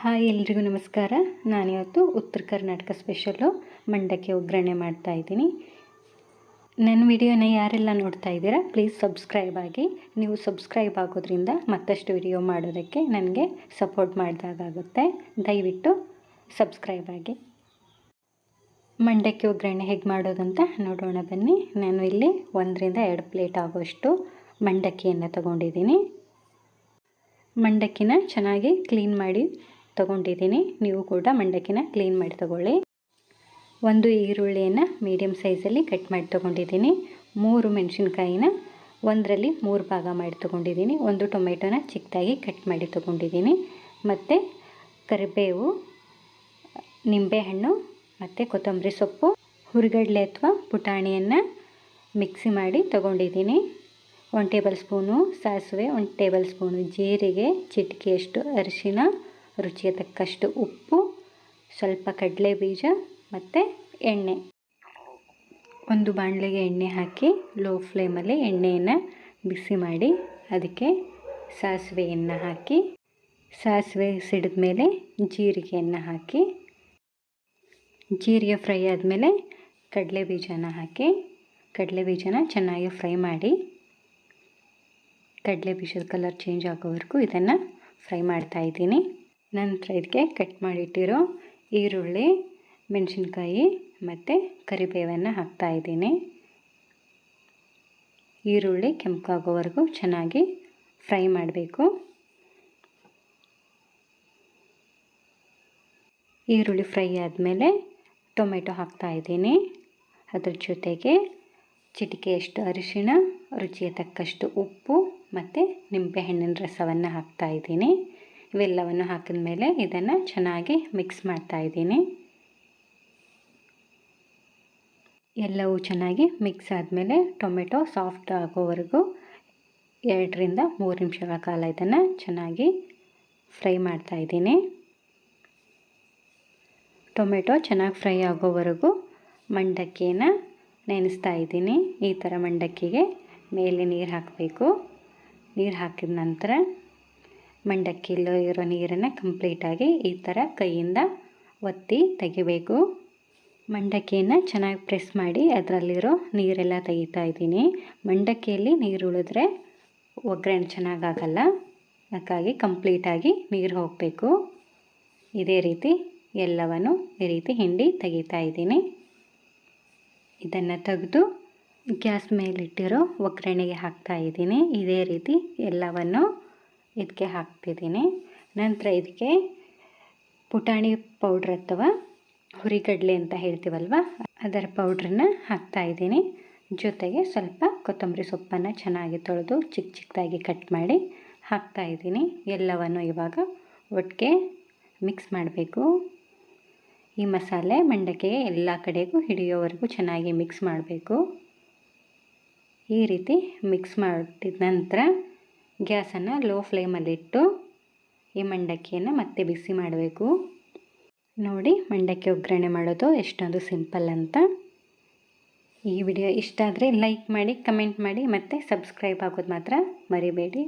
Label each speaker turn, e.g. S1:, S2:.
S1: Hi ಎಲ್ರಿಗೂ ನಮಸ್ಕಾರ. ನಾನಿವತ್ತು ಉತ್ತರ ಕರ್ನಾಟಕ ಸ್ಪೆಷಲ್ಲು ಮಂಡಕ್ಕಿ ಒಗ್ಗರಣೆ ಮಾಡ್ತಾ ಇದ್ದೀನಿ. ನನ್ನ ವಿಡಿಯೋನ ಯಾರೆಲ್ಲ ನೋಡ್ತಾ ಇದ್ದೀರಾ ಪ್ಲೀಸ್ ಸಬ್ಸ್ಕ್ರೈಬ್ ಆಗಿ. ನೀವು ಸಬ್ಸ್ಕ್ರೈಬ್ ಆಗೋದ್ರಿಂದ ಮತ್ತಷ್ಟು ವಿಡಿಯೋ ಮಾಡೋದಕ್ಕೆ ನನಗೆ ಸಪೋರ್ಟ್ ಮಾಡಿದಾಗುತ್ತೆ ದಯವಿಟ್ಟು ಸಬ್ಸ್ಕ್ರೈಬ್ ಆಗಿ. ಮಂಡಕ್ಕಿ ಒಗ್ಗರಣೆ ಹೇಗೆ ಮಾಡೋದಂತ ನೋಡೋಣ ಬನ್ನಿ. ನಾನು ಇಲ್ಲಿ ಒಂದರಿಂದ ಎರಡು ಪ್ಲೇಟ್ ಆಗುವಷ್ಟು ಮಂಡಕ್ಕಿಯನ್ನು ತಗೊಂಡಿದ್ದೀನಿ. ಮಂಡಕ್ಕಿನ ಚೆನ್ನಾಗಿ ಕ್ಲೀನ್ ಮಾಡಿ ತಗೊಂಡಿದ್ದೀನಿ. ನೀವು ಕೂಡ ಮಂಡಕ್ಕಿನ ಕ್ಲೀನ್ ಮಾಡಿ ತಗೊಳ್ಳಿ. ಒಂದು ಈರುಳ್ಳಿಯನ್ನು ಮೀಡಿಯಮ್ ಸೈಜಲ್ಲಿ ಕಟ್ ಮಾಡಿ ತೊಗೊಂಡಿದ್ದೀನಿ. ಮೂರು ಮೆಣಸಿನ್ಕಾಯಿನ ಒಂದರಲ್ಲಿ ಮೂರು ಭಾಗ ಮಾಡಿ ತೊಗೊಂಡಿದ್ದೀನಿ. ಒಂದು ಟೊಮೆಟೊನ ಚಿಕ್ಕದಾಗಿ ಕಟ್ ಮಾಡಿ ತೊಗೊಂಡಿದ್ದೀನಿ. ಮತ್ತು ಕರಿಬೇವು, ನಿಂಬೆಹಣ್ಣು ಮತ್ತು ಕೊತ್ತಂಬರಿ ಸೊಪ್ಪು, ಹುರಿಗಡಲೆ ಅಥವಾ ಪುಟಾಣಿಯನ್ನು ಮಿಕ್ಸಿ ಮಾಡಿ ತೊಗೊಂಡಿದ್ದೀನಿ. ಒಂದು ಟೇಬಲ್ ಸ್ಪೂನು ಸಾಸಿವೆ, ಒಂದು ಟೇಬಲ್ ಸ್ಪೂನು ಜೀರಿಗೆ, ಚಿಟಿಕೆಯಷ್ಟು ಅರಿಶಿನ ರುಚಿಗೆ ತಕ್ಕಷ್ಟು ಉಪ್ಪು, ಸ್ವಲ್ಪ ಕಡಲೆ ಬೀಜ ಮತ್ತು ಎಣ್ಣೆ. ಒಂದು ಬಾಣಲೆಗೆ ಎಣ್ಣೆ ಹಾಕಿ ಲೋ ಫ್ಲೇಮಲ್ಲಿ ಎಣ್ಣೆಯನ್ನು ಬಿಸಿ ಮಾಡಿ ಅದಕ್ಕೆ ಸಾಸಿವೆಯನ್ನು ಹಾಕಿ, ಸಾಸಿವೆ ಸಿಡಿದ ಮೇಲೆ ಜೀರಿಗೆಯನ್ನು ಹಾಕಿ, ಜೀರಿಗೆ ಫ್ರೈ ಆದಮೇಲೆ ಕಡಲೆ ಬೀಜನ ಹಾಕಿ, ಕಡಲೆ ಬೀಜನ ಚೆನ್ನಾಗಿ ಫ್ರೈ ಮಾಡಿ, ಕಡಲೆ ಬೀಜದ ಕಲರ್ ಚೇಂಜ್ ಆಗೋವರೆಗೂ ಇದನ್ನು ಫ್ರೈ ಮಾಡ್ತಾಯಿದ್ದೀನಿ ನಂತರ ಇದಕ್ಕೆ ಕಟ್ ಮಾಡಿಟ್ಟಿರೋ ಈರುಳ್ಳಿ, ಮೆಣಸಿನ್ಕಾಯಿ ಮತ್ತು ಕರಿಬೇವನ್ನು ಹಾಕ್ತಾಯಿದ್ದೀನಿ ಈರುಳ್ಳಿ ಕೆಂಪಾಗೋವರೆಗೂ ಚೆನ್ನಾಗಿ ಫ್ರೈ ಮಾಡಬೇಕು. ಈರುಳ್ಳಿ ಫ್ರೈ ಆದಮೇಲೆ ಟೊಮೆಟೊ ಹಾಕ್ತಾಯಿದ್ದೀನಿ ಅದ್ರ ಜೊತೆಗೆ ಚಿಟಿಕೆಯಷ್ಟು ಅರಿಶಿಣ ರುಚಿಗೆ ತಕ್ಕಷ್ಟು ಉಪ್ಪು ಮತ್ತು ನಿಂಬೆಹಣ್ಣಿನ ರಸವನ್ನು ಹಾಕ್ತಾಯಿದ್ದೀನಿ ಇವೆಲ್ಲವನ್ನು ಹಾಕಿದ ಮೇಲೆ ಇದನ್ನು ಚೆನ್ನಾಗಿ ಮಿಕ್ಸ್ ಮಾಡ್ತಾ ಇದ್ದೀನಿ. ಎಲ್ಲವೂ ಚೆನ್ನಾಗಿ ಮಿಕ್ಸ್ ಆದಮೇಲೆ ಟೊಮೆಟೊ ಸಾಫ್ಟ್ ಆಗೋವರೆಗೂ ಎರಡರಿಂದ ಮೂರು ನಿಮಿಷಗಳ ಕಾಲ ಇದನ್ನು ಚೆನ್ನಾಗಿ ಫ್ರೈ ಮಾಡ್ತಾ ಇದ್ದೀನಿ. ಟೊಮೆಟೊ ಚೆನ್ನಾಗಿ ಫ್ರೈ ಆಗೋವರೆಗೂ ಮಂಡಕ್ಕಿನ ನೆನೆಸ್ತಾ ಇದ್ದೀನಿ. ಈ ಥರ ಮಂಡಕ್ಕಿಗೆ ಮೇಲೆ ನೀರು ಹಾಕಬೇಕು. ನೀರು ಹಾಕಿದ ನಂತರ ಮಂಡಕ್ಕಿలో ಇರೋ ನೀರನ್ನು ಕಂಪ್ಲೀಟಾಗಿ ಈ ಥರ ಕೈಯಿಂದ ಒತ್ತಿ ತೆಗಿಬೇಕು. ಮಂಡಕ್ಕಿಯನ್ನು ಚೆನ್ನಾಗಿ ಪ್ರೆಸ್ ಮಾಡಿ ಅದರಲ್ಲಿರೋ ನೀರೆಲ್ಲ ತೆಗಿತಾ ಇದ್ದೀನಿ. ಮಂಡಕ್ಕಿಯಲ್ಲಿ ನೀರು ಉಳಿದ್ರೆ ಒಗ್ಗರಣೆ ಚೆನ್ನಾಗಾಗಲ್ಲ. ಅದಕ್ಕಾಗಿ ಕಂಪ್ಲೀಟಾಗಿ ನೀರು ಹೋಗಬೇಕು. ಇದೇ ರೀತಿ ಎಲ್ಲವನ್ನು ಈ ರೀತಿ ಹಿಂಡಿ ತೆಗಿತಾ ಇದ್ದೀನಿ. ಇದನ್ನು ತೆಗೆದು ಗ್ಯಾಸ್ ಮೇಲಿಟ್ಟಿರೋ ಒಗ್ಗರಣೆಗೆ ಹಾಕ್ತಾ ಇದ್ದೀನಿ. ಇದೇ ರೀತಿ ಎಲ್ಲವನ್ನು ಇದಕ್ಕೆ ಹಾಕ್ತಿದ್ದೀನಿ. ನಂತರ ಇದಕ್ಕೆ ಪುಟಾಣಿ ಪೌಡ್ರ್ ಅಥವಾ ಹುರಿಗಡಲೆ ಅಂತ ಹೇಳ್ತೀವಲ್ವ? ಅದರ ಪೌಡ್ರನ್ನ ಹಾಕ್ತಾಯಿದ್ದೀನಿ ಜೊತೆಗೆ ಸ್ವಲ್ಪ ಕೊತ್ತಂಬರಿ ಸೊಪ್ಪನ್ನು ಚೆನ್ನಾಗಿ ತೊಳೆದು ಚಿಕ್ಕ ಚಿಕ್ಕದಾಗಿ ಕಟ್ ಮಾಡಿ ಹಾಕ್ತಾ ಇದ್ದೀನಿ. ಎಲ್ಲವನ್ನು ಇವಾಗ ಒಟ್ಟಿಗೆ ಮಿಕ್ಸ್ ಮಾಡಬೇಕು. ಈ ಮಸಾಲೆ ಮಂಡಕ್ಕಿಗೆ ಎಲ್ಲ ಕಡೆಗೂ ಹಿಡಿಯೋವರೆಗೂ ಚೆನ್ನಾಗಿ ಮಿಕ್ಸ್ ಮಾಡಬೇಕು. ಈ ರೀತಿ ಮಿಕ್ಸ್ ಮಾಡಿದ ನಂತರ ಗ್ಯಾಸನ್ನು ಲೋ ಫ್ಲೇಮಲ್ಲಿಟ್ಟು ಈ ಮಂಡಕ್ಕಿಯನ್ನು ಮತ್ತೆ ಬಿಸಿ ಮಾಡಬೇಕು. ನೋಡಿ ಮಂಡಕ್ಕಿ ಒಗ್ಗರಣೆ ಮಾಡೋದು ಎಷ್ಟೊಂದು ಸಿಂಪಲ್ ಅಂತ. ಈ ವಿಡಿಯೋ ಇಷ್ಟ ಆದರೆ ಲೈಕ್ ಮಾಡಿ, ಕಮೆಂಟ್ ಮಾಡಿ ಮತ್ತು ಸಬ್ಸ್ಕ್ರೈಬ್ ಆಗೋದು ಮಾತ್ರ ಮರಿಬೇಡಿ.